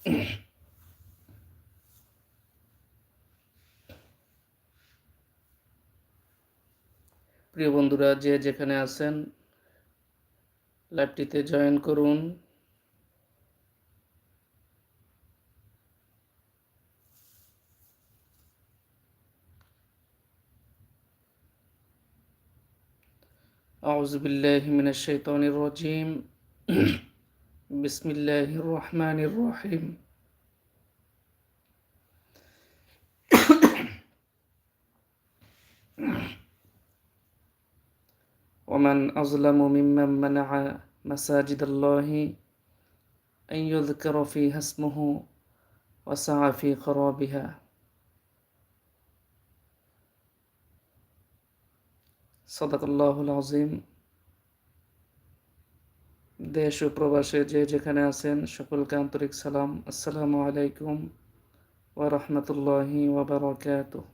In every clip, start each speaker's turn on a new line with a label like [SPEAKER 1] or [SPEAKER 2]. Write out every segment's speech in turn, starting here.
[SPEAKER 1] প্রিয় বন্ধুরা যে যেখানে আছেন লাইভটিতে জয়েন করুন أعوذ بالله من الشيطان الرجيم بسم الله الرحمن الرحيم. ومن أظلم ممن منع مساجد الله أن يذكر فيها اسمه وسعى في خرابها. صدق الله العظيم. দেশ ও প্রবাসে যে যেখানে আছেন, সকলকে আন্তরিক সালাম। আসসালামু আলাইকুম ওয়া রাহমাতুল্লাহি ওয়া বারাকাতুহু।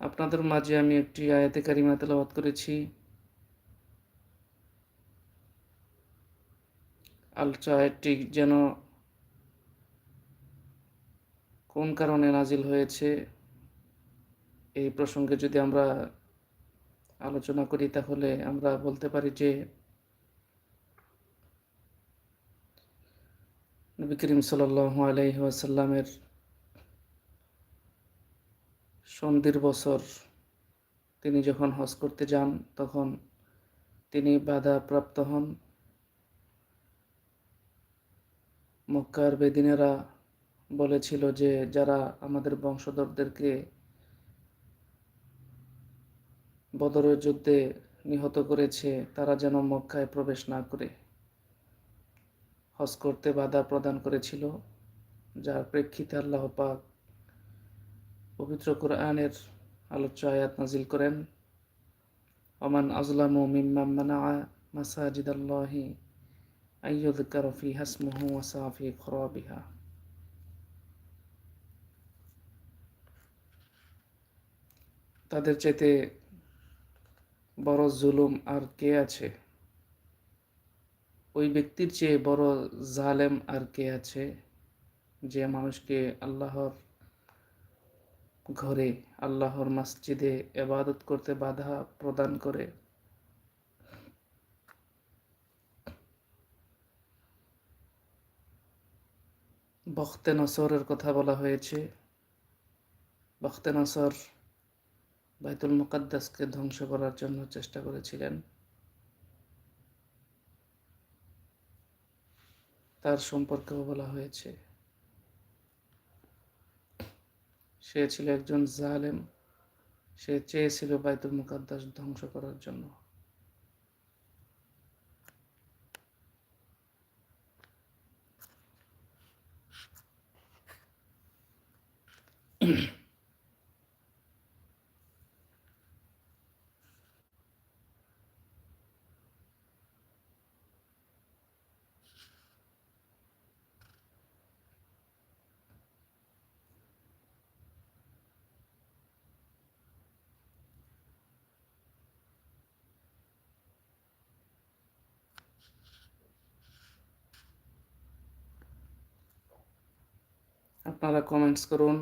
[SPEAKER 1] আপনাদের মাঝে আমি একটি আয়াতে কারিমা তেলাওয়াত করেছি। আলোচনা আয়াতটি যেন কোন কারণে নাজিল হয়েছে, এই প্রসঙ্গে যদি আমরা আলোচনা করি, তাহলে আমরা বলতে পারি যে নবী করিম সাল্লাল্লাহু আলাইহি ওয়াসাল্লামের সন্ধির বছর তিনি যখন হজ করতে যান, তখন তিনি বাধা প্রাপ্ত হন। মক্কার বেদিনেরা বলেছিল যে, যারা আমাদের বংশধরদেরকে বদরের যুদ্ধে নিহত করেছে, তারা যেন মক্কায় প্রবেশ না করে। হজ করতে বাধা প্রদান করেছিল, যার প্রেক্ষিতে আল্লাহ পাক পবিত্র কোরআনের আলোচ্য আয়াত নাজিল করেন, ওমান আজলামু মিম্মাম মানা মাসাজিদ আল্লাহি আইয়ুযকার ফি হাসমুহু ওয়া সাফি খরাবিহা তাদের চাইতে বড় জুলুম আর কে আছে? ওই ব্যক্তির চেয়ে বড় জালেম আর কে আছে যে মানুষকে আল্লাহর ঘরে, আল্লাহর মসজিদে এবাদত করতে বাধা প্রদান করে? বখতে নসরের কথা বলা হয়েছে। বখতে নসর বাইতুল মুকাদ্দাসকে ধ্বংস করার জন্য চেষ্টা করেছিলেন। তার সম্পর্কেও বলা হয়েছে। সে ছিল একজন জালেম। সে চেয়েছিল বাইতুল মুকাদ্দাস ধ্বংস করার জন্য। আপনারা কমেন্টস করুন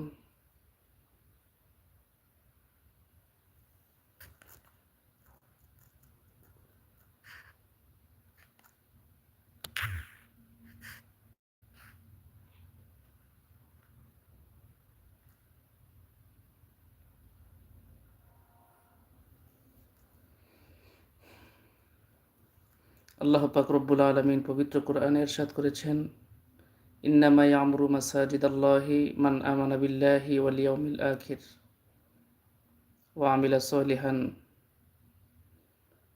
[SPEAKER 1] আল্লাহ পাক রব্বুল আলমিন পবিত্র কোরআনে এরশাদ করেছেন। إنما يعمر مساجد الله من آمن بالله واليوم الآخر وعمل صالحا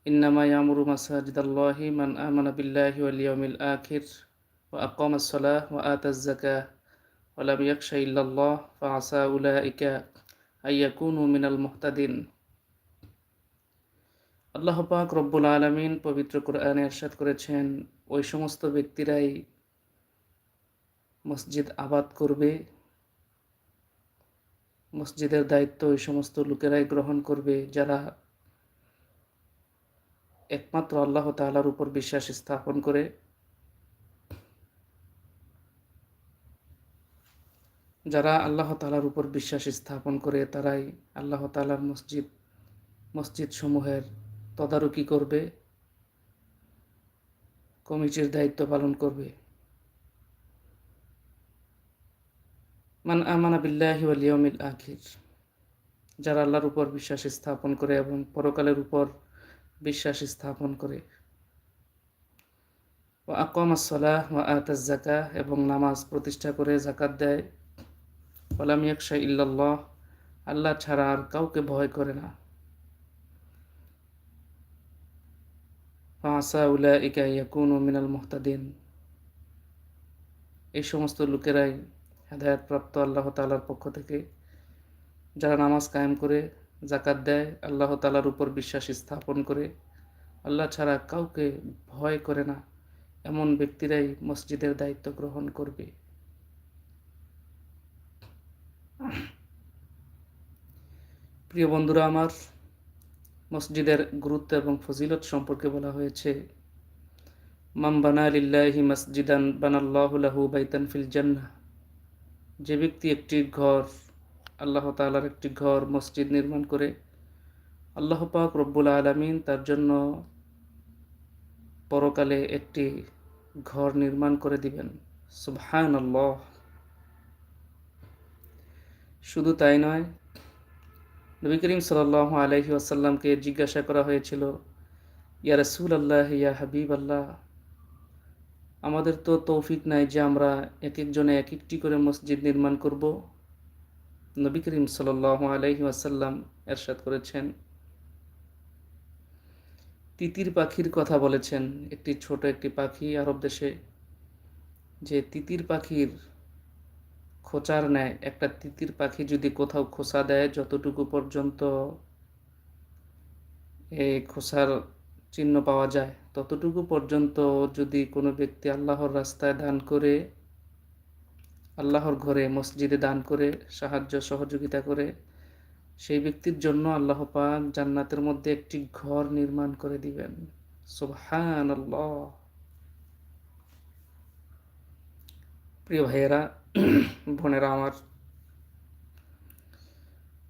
[SPEAKER 1] إنما يعمر مساجد الله من آمن بالله واليوم الآخر وأقام الصلاة وآتى الزكاة ولم يخش إلا الله فعسى أولئك أن يكونوا من المهتدين আল্লাহ পাক রব্বুল আলমিন পবিত্র কোরআনে এরশাদ করেছেন ওই সমস্ত ব্যক্তিরাই মসজিদ আবাদ করবে। মসজিদের দায়িত্ব ওই সমস্ত লোকেরাই গ্রহণ করবে, যারা একমাত্র আল্লাহ তাআলার উপর বিশ্বাস স্থাপন করে। যারা আল্লাহ তালার উপর বিশ্বাস স্থাপন করে, তারাই আল্লাহ তালার মসজিদ মসজিদ সমূহের তদারকি করবে, কমিটির দায়িত্ব পালন করবে। মান আমানা বিল্লাহি ওয়াল ইয়াউমিল আখির। যারা আল্লাহর উপর বিশ্বাস স্থাপন করে এবং পরকালের উপর বিশ্বাস স্থাপন করে। ও আকম আসলাহ ও আতাজ জাকা এবং নামাজ প্রতিষ্ঠা করে জাকাত দেয়। ওলাম ইয়াকশা ইল্লাল্লাহ, আল্লাহ ছাড়া আর কাউকে ভয় করে না। ফাঁসা উলা ইকা ইয়াকুন মিনাল মুহতাদিন। এই সমস্ত লোকেরাই হেদায়তপ্রাপ্ত আল্লাহ তালার পক্ষ থেকে। যারা নামাজ কায়েম করে জাকাত দেয়, আল্লাহ তালার উপর বিশ্বাস স্থাপন করে। আল্লাহ ছাড়া কাউকে ভয় করে না। এমন ব্যক্তিরাই মসজিদের দায়িত্ব গ্রহণ করবে। প্রিয় বন্ধুরা, আমার মসজিদের গুরুত্ব এবং ফজিলত সম্পর্কে বলা হয়েছে মাম বানা লিল্লাহি মসজিদান বানাল্লাহু লাহু বাইতান ফিল জান্নাহ। যে ব্যক্তি একটি ঘর, আল্লাহ তাআলার একটি ঘর, মসজিদ নির্মাণ করে, আল্লাহ পাক রব্বুল আলামিন তার জন্য পরকালে একটি ঘর নির্মাণ করে দিবেন। সুবহান আল্লাহ শুধু তাই নয়, নবী করিম সাল আলহি আসাল্লামকে জিজ্ঞাসা করা হয়েছিল, ইয়া রসুল আল্লাহ ইয়া হাবিব আল্লাহ আমাদের তো তৌফিক নাই যে আমরা এক একজনে এক একটি করে মসজিদ নির্মাণ করব। নবী করিম সাল আলহি আসাল্লাম এরশাদ করেছেন। তিতির পাখির কথা বলেছেন। একটি ছোট একটি পাখি আরব দেশে। যে তিতির পাখির খোঁচার নেয় একটা তিতির পাখি যদি কোথাও খোসা দেয়, যতটুকু পর্যন্ত এই খোসার চিহ্ন পাওয়া যায় ততটুকু পর্যন্ত যদি কোনো ব্যক্তি আল্লাহর রাস্তায় দান করে, আল্লাহর ঘরে মসজিদে দান করে, সাহায্য, সহযোগিতা করে, সেই ব্যক্তির জন্য আল্লাহ পাক জান্নাতের মধ্যে একটি ঘর নির্মাণ করে দিবেন। সুবহান আল্লাহ প্রিয় ভাইয়েরা, বোনেরা আমার,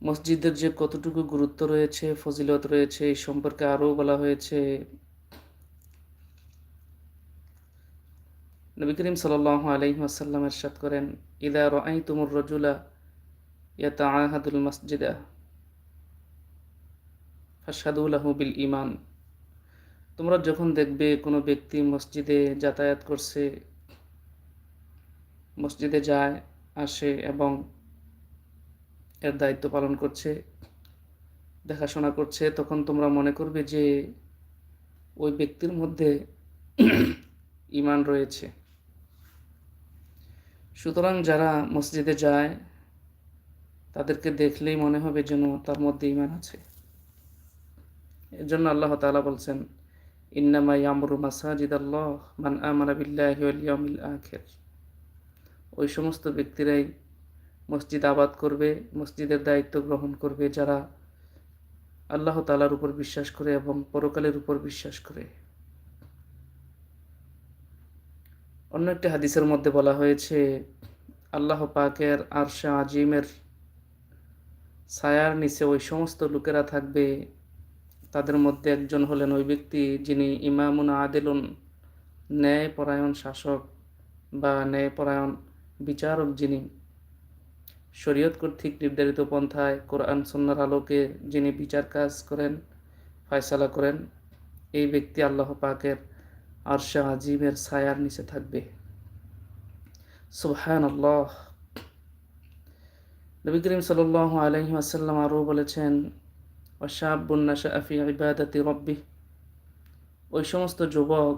[SPEAKER 1] মসজিদের যে কতটুকু গুরুত্ব রয়েছে, ফজিলত রয়েছে, এই সম্পর্কে আরও বলা হয়েছে। নবী করিম সাল আলহিহাসাল্লাম এরশাদ করেন, ইদা রাই তুমুর রজুলা ইয়াতা আহাদুল মসজিদা ফাসাদুল্লাহু বিল ইমান তোমরা যখন দেখবে কোনো ব্যক্তি মসজিদে যাতায়াত করছে, মসজিদে যায়, আসে এবং এর দায়িত্ব পালন করছে, দেখাশোনা করছে, তখন তোমরা মনে করবে যে ওই ব্যক্তির মধ্যে ইমান রয়েছে। সুতরাং যারা মসজিদে যায়, তাদেরকে দেখলেই মনে হবে যেন তার মধ্যে ইমান আছে। এর জন্য আল্লাহ তালা বলছেন, ইন্নামা ইয়ামরু মাসাজিদ আল্লাহ মান আমারা আখির। ওই সমস্ত ব্যক্তিরাই মসজিদ আবাদ করবে, মসজিদের দায়িত্ব গ্রহণ করবে, যারা আল্লাহ তালার উপর বিশ্বাস করে এবং পরকালের উপর বিশ্বাস করে। অন্য একটি হাদিসের মধ্যে বলা হয়েছে, আল্লাহ পাকের আরশা আজিমের ছায়ার নিচে ওই সমস্ত লোকেরা থাকবে। তাদের মধ্যে একজন হলেন ওই ব্যক্তি যিনি ইমামুন আদেলুন ন্যায়পরায়ণ শাসক বা ন্যায়পরায়ণ বিচারক যিনি। শরীয়ত কর্তৃক নির্ধারিত পন্থায় কোরআন সন্ন্যার আলোকে যিনি বিচার কাজ করেন, ফয়সালা করেন, এই ব্যক্তি আল্লাহ পাকের আরশা আজিমের ছায়ার নিচে থাকবে। সুবহান আল্লাহ নবী করিম সাল আলহি আসাল্লাম আরও বলেছেন অশাবুন্নাশা আফি ইবাদাতি রব্বি। ওই সমস্ত যুবক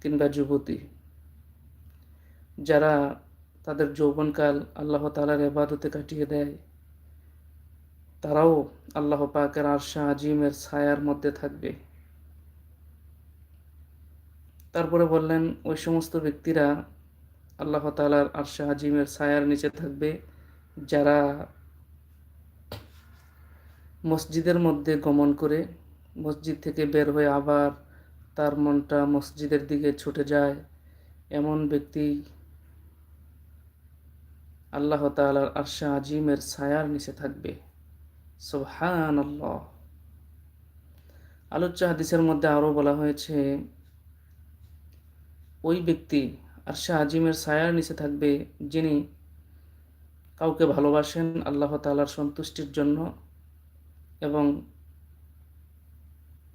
[SPEAKER 1] কিংবা যুবতী, যারা তাদের যৌবনকাল আল্লাহ তালার এবাদতে কাটিয়ে দেয়, তারাও আল্লাহ পাকের আরশা আজিমের ছায়ার মধ্যে থাকবে। তারপরে বললেন, ওই সমস্ত ব্যক্তিরা আল্লাহ তালার আরশা আজিমের ছায়ার নিচে থাকবে। যারা মসজিদের মধ্যে গমন করে মসজিদ থেকে বের হয়ে আবার তার মনটা মসজিদের দিকে ছুটে যায়, এমন ব্যক্তি আল্লাহ তালার আরশা আজিমের ছায়ার নিচে থাকবে। সোহান আল্লাহ আলোচ্য হাদিসের মধ্যে আরও বলা হয়েছে ওই ব্যক্তি আর আরশা আজিমের ছায়ার নিচে থাকবে যিনি কাউকে ভালোবাসেন আল্লাহ তালার সন্তুষ্টির জন্য এবং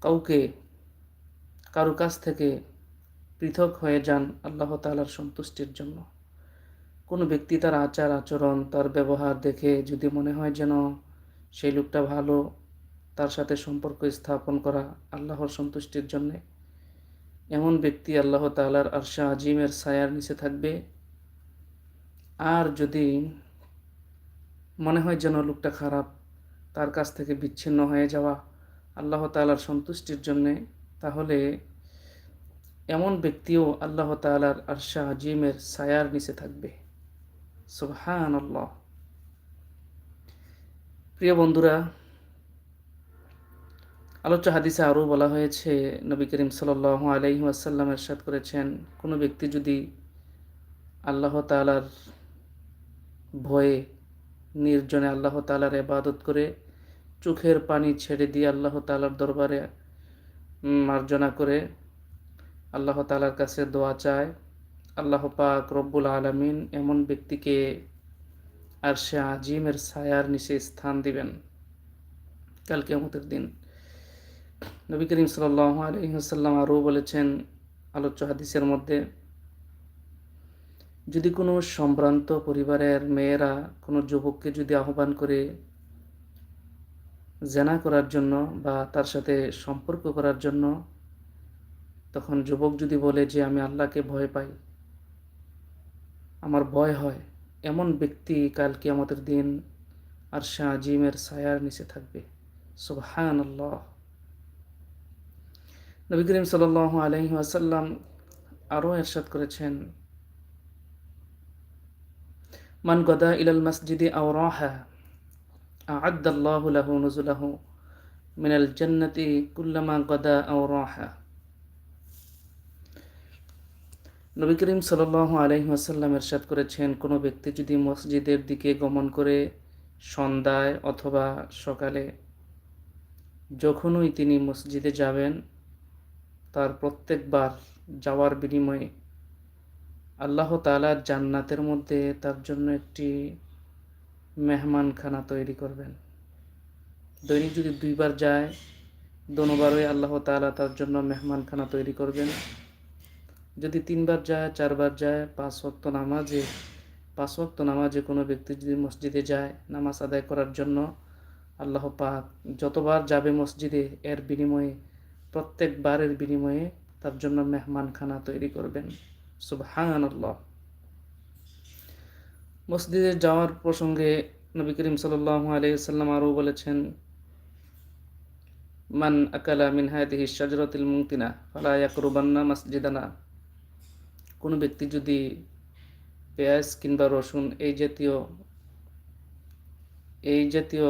[SPEAKER 1] কাউকে কারও কাছ থেকে পৃথক হয়ে যান আল্লাহ তালার সন্তুষ্টির জন্য। কোনো ব্যক্তি তার আচার, আচরণ, তার ব্যবহার দেখে যদি মনে হয় যেন সেই লোকটা ভালো, তার সাথে সম্পর্ক স্থাপন করা আল্লাহর সন্তুষ্টির জন্যে এমন ব্যক্তি আল্লাহ তালার আরশা আজিমের ছায়ার নিচে থাকবে। আর যদি মনে হয় যেন লোকটা খারাপ, তার কাছ থেকে বিচ্ছিন্ন হয়ে যাওয়া আল্লাহ তালার সন্তুষ্টির জন্যে, তাহলে এমন ব্যক্তিও আল্লাহ তালার আরশা আজিমের ছায়ার নিচে থাকবে। সুবহান আল্লাহ প্রিয় বন্ধুরা আলোচ্য হাদিসে আরও বলা হয়েছে, নবী করিম সাল আলহি আসাল্লাম এরশাদ করেছেন, কোনো ব্যক্তি যদি আল্লাহ তালার ভয়ে নির্জনে আল্লাহ তালার এবাদত করে, চোখের পানি ছেড়ে দিয়ে আল্লাহ তালার দরবারে মার্জনা করে, আল্লাহ তালার কাছে দোয়া চায়, আল্লাহ পাক রব্বুল আলমিন এমন ব্যক্তিকে আর সে আজিমের ছায়ার নিচে স্থান দিবেন। কালকে আমাদের দিন। নবী করিম সাল আলহিহাসাল্লাম আরও বলেছেন আলোচ্য হাদিসের মধ্যে, যদি কোনো সম্ভ্রান্ত পরিবারের মেয়েরা কোনো যুবককে যদি আহ্বান করে জেনা করার জন্য বা তার সাথে সম্পর্ক করার জন্য, তখন যুবক যদি বলে যে, আমি আল্লাহকে ভয় পাই, আমার ভয় হয়, এমন ব্যক্তি কালকে আমাদের দিন আর শাহ আজিমের ছায়ার নিচে থাকবে। সুবহান আল্লাহ নবী করিম সাল আলহি আসাল্লাম আরও এরশাদ করেছেন, মান গদা ইলাল মসজিদে আওরাহা মিনাল জন্নতি কুল্লামা গদা আওরাহা। নবী করিম সাল আলহি আসাল্লাম এরশাদ করেছেন, কোনো ব্যক্তি যদি মসজিদের দিকে গমন করে সন্ধ্যায় অথবা সকালে যখনই তিনি মসজিদে যাবেন তার প্রত্যেকবার যাওয়ার বিনিময়ে আল্লাহ তালা জান্নাতের মধ্যে তার জন্য একটি মেহমানখানা তৈরি করবেন। দৈনিক যদি দুইবার যায়, দোনোবারই আল্লাহ তালা তার জন্য মেহমানখানা তৈরি করবেন। যদি তিনবার যায়, চারবার যায়, পাঁচ ওয়াক্ত নামাজে, পাঁচ ওয়াক্ত নামাজে কোনো ব্যক্তি যদি মসজিদে যায়, নামাজ আদায় করার জন্য আল্লাহ পাক যতবার যাবে মসজিদে, এর বিনিময়ে প্রত্যেকবারের বিনিময়ে তার জন্য মেহমানখানা তৈরি করবেন। সুবহান আল্লাহ মসজিদে যাওয়ার প্রসঙ্গে নবী করিম সাল্লাহ আলিয়াল্লাম আরও বলেছেন, মান আকালা মিন হায়াতিহি শাজরাতিল মুংতিনা ফালা ইয়াকরুবান্না মসজিদানা। কোনো ব্যক্তি যদি পেঁয়াজ কিংবা রসুন এই জাতীয় এই জাতীয়,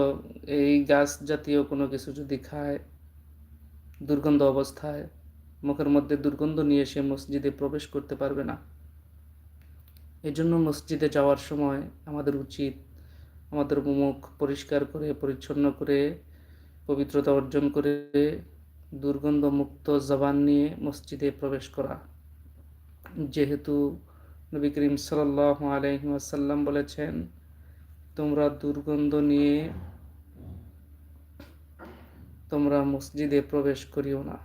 [SPEAKER 1] এই গাছ জাতীয় কোনো কিছু যদি খায় দুর্গন্ধ অবস্থায়, মুখের মধ্যে দুর্গন্ধ নিয়ে সে মসজিদে প্রবেশ করতে পারবে না। এজন্য মসজিদে যাওয়ার সময় আমাদের উচিত আমাদের মুখ পরিষ্কার করে, পরিচ্ছন্ন করে, পবিত্রতা অর্জন করে দুর্গন্ধ মুক্ত জবান নিয়ে মসজিদে প্রবেশ করা। যেহেতু নবী করিম সাল্লাহ আলহিমাসাল্লাম বলেছেন, তোমরা দুর্গন্ধ নিয়ে তোমরা মসজিদে প্রবেশ করিও না।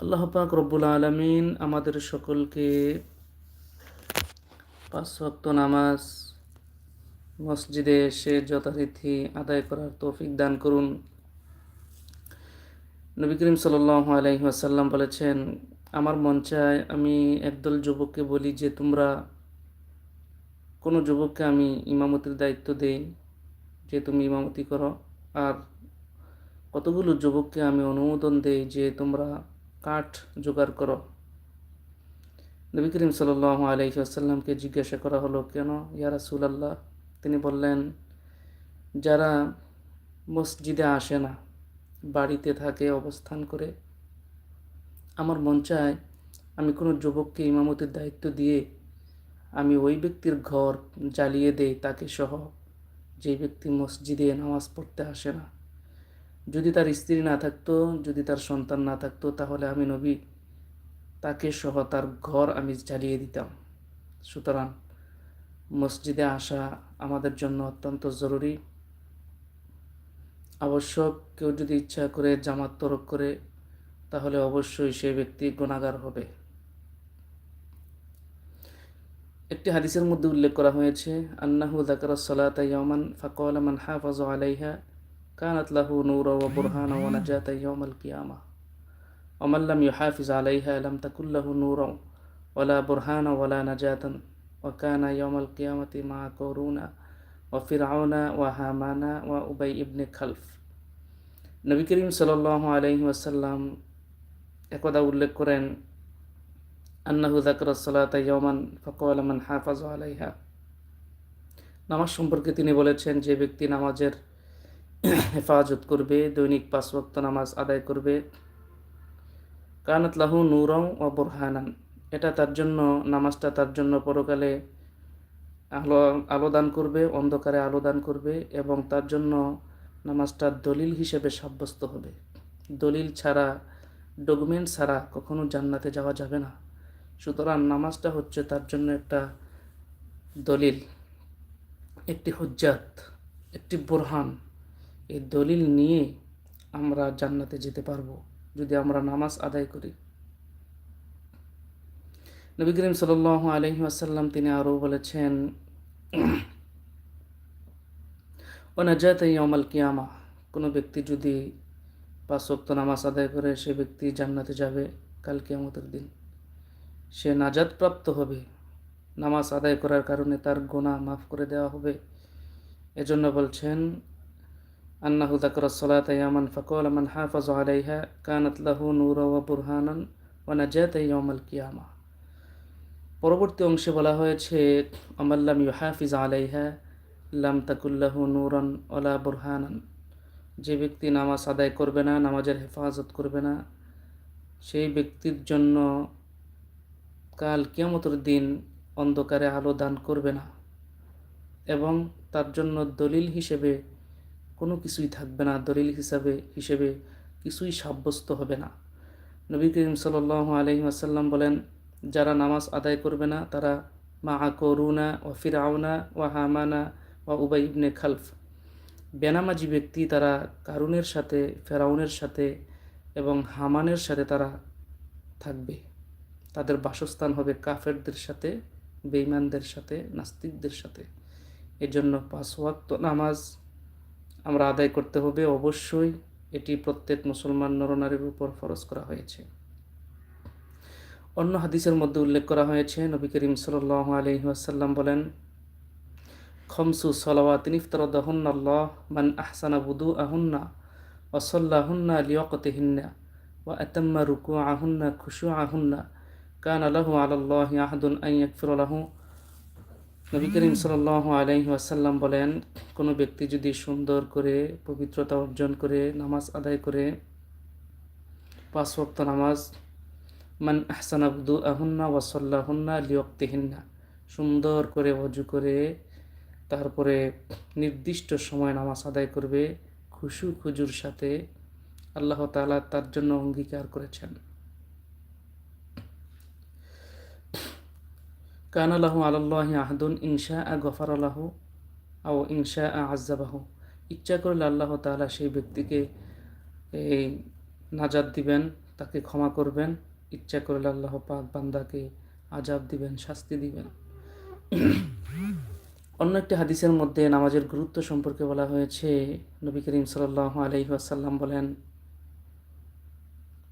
[SPEAKER 1] আল্লাহ পাক রব্বুল আলমিন আমাদের সকলকে পাঁচ ভক্ত নামাজ, মসজিদে এসে যথারীতি আদায় করার তৌফিক দান করুন। নবী করিম সাল্লাহ আলহিহাসাল্লাম বলেছেন, আমার মন চায় আমি একদল যুবককে বলি যে, তোমরা কোনো যুবককে আমি ইমামতির দায়িত্ব দেই যে তুমি ইমামতি করো। আর কতগুলো যুবককে আমি অনুমোদন দেই যে তোমরা কাঠ জোগাড় করো। নবী করিম সাল্লাহ আলহিহাসাল্লামকে জিজ্ঞাসা করা হলো, কেন ইয়া সুলাল্লাহ তিনি বললেন, যারা মসজিদে আসে না, বাড়িতে থাকে, অবস্থান করে, আমার মন চায় আমি কোনো যুবককে ইমামতির দায়িত্ব দিয়ে আমি ওই ব্যক্তির ঘর জ্বালিয়ে দেই তাকে সহ। যে ব্যক্তি মসজিদে নামাজ পড়তে আসে না। যদি তার স্ত্রী না থাকতো, যদি তার সন্তান না থাকতো, তাহলে আমি নবী। তাকে সহ তার ঘর আমি জ্বালিয়ে দিতাম। সুতরাং মসজিদে আসা আমাদের জন্য অত্যন্ত জরুরি। আবশ্যক কেউ যদি ইচ্ছা করে জামাত তরক করে, তাহলে অবশ্যই সে ব্যক্তি গুণাগার হবে। একটি হাদিসের মধ্যে উল্লেখ করা হয়েছে, আন্নাহু দাকার সালাত ইয়মান ফাকওয়াল মান হাফাজ আলাইহা, কানাত লাহু নূর ওয়া বুরহান ওয়া নাজাত ইয়াউমাল কিয়ামা ওমান লাম ইউহাফিজ আলাইহা লাম তাকুল লাহু নূর ওয়ালা বুরহান ওয়ালা নাজাতান, ওয়া কানা ইয়াউমাল কিয়ামাতি মা করুনা ওয়া ফিরআউনা ওয়া হামানা ওয়া উবাই ইবনে খালফ। নবী করিম সাল্লাল্লাহু আলাইহি ওয়াসাল্লাম একদা উল্লেখ করেন আন্নাহু যাকরা সালাতা ইয়াওমান ফাকালা মান হাফাজ আলাইহা। নামাজ সম্পর্কে তিনি বলেছেন, যে ব্যক্তি নামাজের হেফাজত করবে, দৈনিক পাঁচ নামাজ আদায় করবে, কানাত লাহু নূরং ও বুরহানান। এটা তার জন্য, নামাজটা তার জন্য পরকালে আলো আলো দান করবে, অন্ধকারে আলো দান করবে এবং তার জন্য নামাজটা দলিল হিসেবে সাব্যস্ত হবে। দলিল ছাড়া, ডকুমেন্ট ছাড়া কখনো জান্নাতে যাওয়া যাবে না। সুতরাং নামাজটা হচ্ছে তার জন্য একটা দলিল, একটি হুজ্জাত, একটি বোরহান। এই দলিল নিয়ে আমরা জান্নাতে যেতে পারব যদি আমরা নামাজ আদায় করি। নবী করিম সাল আলহি আসাল্লাম তিনি আরও বলেছেন ও নাজাত ইয়মাল কিয়ামা কোনো ব্যক্তি যদি পাঁচ নামাজ আদায় করে, সে ব্যক্তি জান্নাতে যাবে কাল কিয়ামতের দিন। সে নাজাদ প্রাপ্ত হবে। নামাজ আদায় করার কারণে তার গোনা মাফ করে দেওয়া হবে। এজন্য বলছেন, আন্নাহু দাকর সলাত ইয়ামান ফাকুল মান হাফাজ আলাইহা কানাত লাহু নূর ওয়া বুরহানান ওয়া নাজাত ইয়াউমাল কিয়ামা। পরবর্তী অংশে বলা হয়েছে আমাল্লাম ইউহাফিজ আলাইহা লাম তাকুল্লাহু নূরন ওলা বুরহানান। যে ব্যক্তি নামাজ আদায় করবে না, নামাজের হেফাজত করবে না, সেই ব্যক্তির জন্য কাল কিয়ামতের দিন অন্ধকারে আলো দান করবে না এবং তার জন্য দলিল হিসেবে কোনো কিছুই থাকবে না, দলিল হিসাবে হিসেবে কিছুই সাব্যস্ত হবে না। নবী করিম সাল আলহিম আসাল্লাম বলেন, যারা নামাজ আদায় করবে না, তারা মা করুনা ও ফিরাউনা ও হামানা ও উবাই ইবনে খালফ। বেনামাজি ব্যক্তি তারা কারুনের সাথে, ফেরাউনের সাথে এবং হামানের সাথে তারা থাকবে। তাদের বাসস্থান হবে কাফেরদের সাথে বেইমানদের সাথে, নাস্তিকদের সাথে। এজন্য পাঁচ ওয়াক্ত নামাজ আমরা আদায় করতে হবে। অবশ্যই এটি প্রত্যেক মুসলমান নরনারীর উপর ফরজ করা হয়েছে। অন্য হাদিসের মধ্যে উল্লেখ করা হয়েছে, নবী করিম সাল আলহিহাসাল্লাম বলেন, খমসু সলাওয়াতিন ইফতারদাহুন্না আল্লাহ, মান আহসানা বুদু আহুন্না ওসল্লাহুন্না লিয়কতিহিন্না ওয়া আতাম্মা রুকু আহুন্না খুশু আহুন্না কান আল্লাহ আহাদুন আই আকফির আলাহু নবী করিম সাল আলহি আসাল্লাম বলেন, কোনো ব্যক্তি যদি সুন্দর করে, পবিত্রতা অর্জন করে, নামাজ আদায় করে, পাঁচ ওয়াক্ত নামাজ, মান আহসান আব্দু আহুন্না ওয়াসাল্লাহুন্না লিয়ক্তিহিন্না সুন্দর করে অজু করে, তারপরে নির্দিষ্ট সময় নামাজ আদায় করবে, খুশু খুজুর সাথে আল্লাহ তালা তার জন্য অঙ্গীকার করেছেন। কান আল্লাহ আল্লাহ আহদুন ইনশা আ গফার আল্লাহ আও ইনশা আ আজাবাহ ইচ্ছা করলে আল্লাহ তালা সেই ব্যক্তিকে এই নাজাদ দিবেন, তাকে ক্ষমা করবেন। ইচ্ছা করলে আল্লাহ পাক বান্দাকে আজাব দিবেন, শাস্তি দিবেন। অন্য একটি হাদিসের মধ্যে নামাজের গুরুত্ব সম্পর্কে বলা হয়েছে, নবী করিম সাল্লাহ আলহিহাসাল্লাম বলেন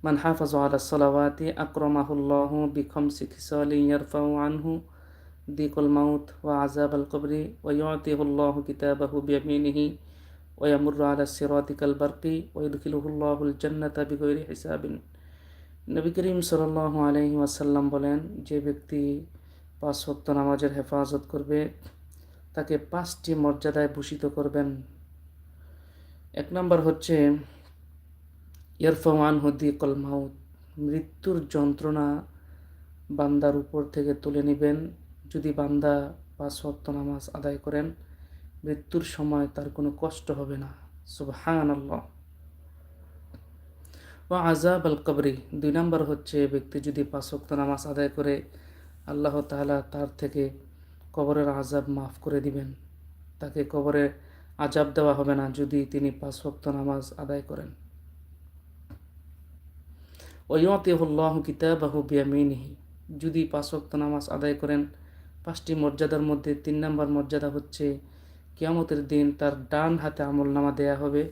[SPEAKER 1] মান হাফাজ আলা সালাওয়াতি আকরমাহুল্লাহ বিখমসি খিসালি ইয়ারফাউ আনহু মাউত ওয়া আজাব আল কবরি ওয়া ইউতিহুল্লাহ কিতাবাহু বিয়ামিনিহি ওয়া ইয়ামুরু আলা সিরাতিকাল বারকি ওয়া ইদখিলুহুল্লাহুল জান্নাতা বিগৈরি হিসাবিন। নবী করিম সাল্লাহ আলহি বলেন, যে ব্যক্তি পাঁচ সত্য নামাজের হেফাজত করবে, তাকে পাঁচটি মর্যাদায় ভূষিত করবেন। এক নম্বর হচ্ছে ইরফমান হদি কল মাউত, মৃত্যুর যন্ত্রণা বান্দার উপর থেকে তুলে নেবেন। যদি বান্দা পাঁচ ওয়াক্ত নামাজ আদায় করেন, মৃত্যুর সময় তার কোনো কষ্ট হবে না। সুবহান আল্লাহ ও আজাব আল কবরি, দুই নম্বর হচ্ছে, ব্যক্তি যদি পাঁচ ওয়াক্ত নামাজ আদায় করে, আল্লাহ তাআলা তার থেকে কবরের আজাব মাফ করে দিবেন। তাকে কবরে আজাব দেওয়া হবে না যদি তিনি পাঁচ ওয়াক্ত নামাজ আদায় করেন। ওয়তিহুল্লাহ কিতাবাহু বিয়ামিনিহি। যদি পাঁচ নামাজ আদায় করেন, পাঁচটি মর্যাদার মধ্যে তিন নম্বর মর্যাদা হচ্ছে, কিয়ামতের দিন তার ডান হাতে আমল নামা দেয়া হবে,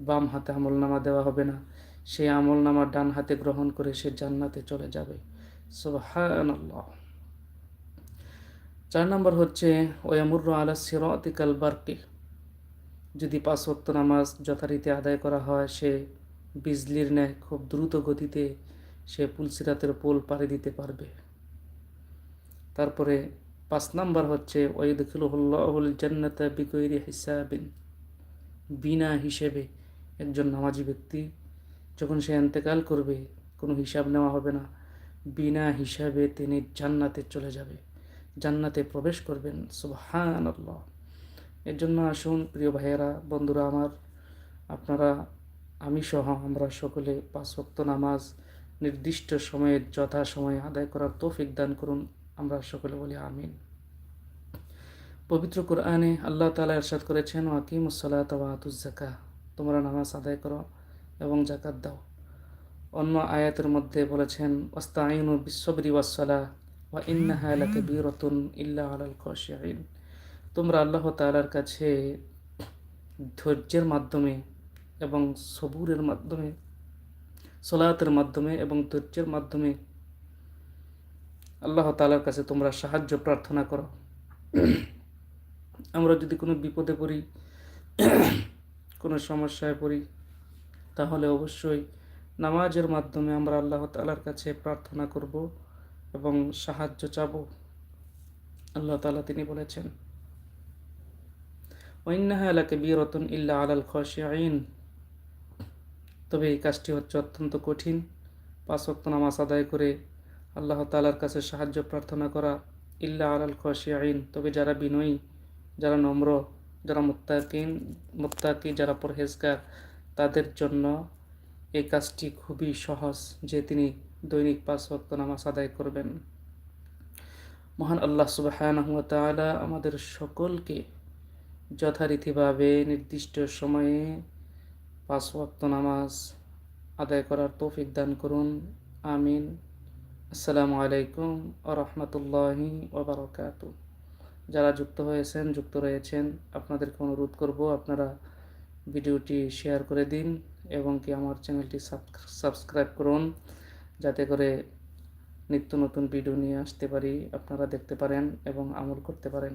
[SPEAKER 1] বাম হাতে আমল নামা দেওয়া হবে না। সে আমল নামা ডান হাতে গ্রহণ করে সে জান্নাতে চলে যাবে। সুবহানাল্লাহ। চার নম্বর হচ্ছে ওয়ামুর্র আলা সিরাতিকাল বারকে। যদি পাঁচ ওয়াক্ত নামাজ যথারীতি আদায় করা হয়, সে বিজলির ন্যায় খুব দ্রুত গতিতে সে পুলসিরাতের পোল পাড়ি দিতে পারবে। তারপরে পাঁচ নাম্বার হচ্ছে ওয়দুল জান্নাতা বিগৈরি হিসাবিন। বিনা হিসেবে একজন নামাজি ব্যক্তি যখন সে এন্তেকাল করবে, কোনো হিসাব নেওয়া হবে না। বিনা হিসাবে তিনি জান্নাতে চলে যাবে, জান্নাতে প্রবেশ করবেন। সুবহান এর জন্য আসুন, প্রিয় ভাইয়েরা, বন্ধুরা আমার, আপনারা আমি সহ আমরা সকলে পাঁচ ওয়াক্ত নামাজ নির্দিষ্ট সময়ে, যথা সময়ে আদায় করার তৌফিক দান করুন। আমরা সকলে বলি আমিন। পবিত্র কোরআনে আল্লাহ তালা এরশাদ করেছেন ওয়াকিম সালাত ওয়াতুজাকা তোমরা নামাজ আদায় করো এবং জাকাত দাও। অন্য আয়াতের মধ্যে বলেছেন ওস্তাইনু বিশ্ববরি ওয়াসালা ওয়া ইন্নাহা লাকাবীরাতুন ইল্লা আলাল খাশিঈন। তোমরা আল্লাহ তাআলার কাছে ধৈর্যের মাধ্যমে এবং সবুরের মাধ্যমে, সলাতের মাধ্যমে এবং ধৈর্যের মাধ্যমে আল্লাহ তালার কাছে তোমরা সাহায্য, প্রার্থনা করো। আমরা যদি কোনো বিপদে পড়ি, কোনো সমস্যায় পড়ি, তাহলে অবশ্যই নামাজের মাধ্যমে আমরা আল্লাহ তালার কাছে প্রার্থনা করব এবং সাহায্য চাব। আল্লাহ তালা তিনি বলেছেন ওইন্নাহা আলাকে বিরতন ইল্লা আলাল খসিয়াইন তবে এই কাজটি হচ্ছে অত্যন্ত কঠিন। পাঁচ ওয়াক্ত নামাজ আদায় করে আল্লাহ তালার কাছে সাহায্য, প্রার্থনা করা ইল্লা আলাল আইন তবে যারা বিনয়ী, যারা নম্র, যারা মুত্তাকিন, মুত্তাকি, যারা পরহেজগার, তাদের জন্য এই কাজটি খুবই সহজ যে তিনি দৈনিক পাঁচ ওয়াক্ত নামাজ আদায় করবেন। মহান আল্লাহ সুবাহ আমাদের সকলকে যথারীতিভাবে নির্দিষ্ট সময়ে পাঁচ নামাজ আদায় করার তৌফিক দান করুন। আমিন। আসসালামু আলাইকুম ও রহমতুল্লাহি ওবরকাত। যারা যুক্ত হয়েছেন, যুক্ত রয়েছেন, আপনাদেরকে অনুরোধ করব আপনারা ভিডিওটি শেয়ার করে দিন এবং কি আমার চ্যানেলটি সাবস্ক্রাইব করুন যাতে করে নিত্য নতুন ভিডিও নিয়ে আসতে পারি, আপনারা দেখতে পারেন এবং আমল করতে পারেন।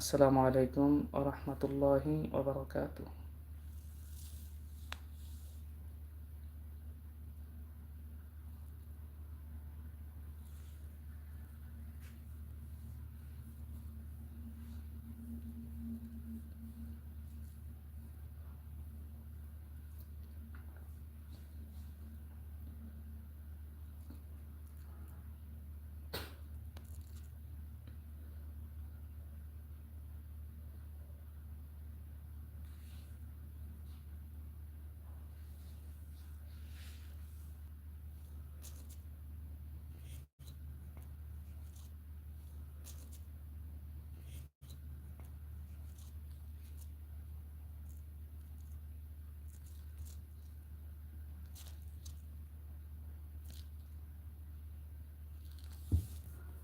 [SPEAKER 1] আসসালামু আলাইকুম ও রহমতুল্লাহি ওবরকাতু।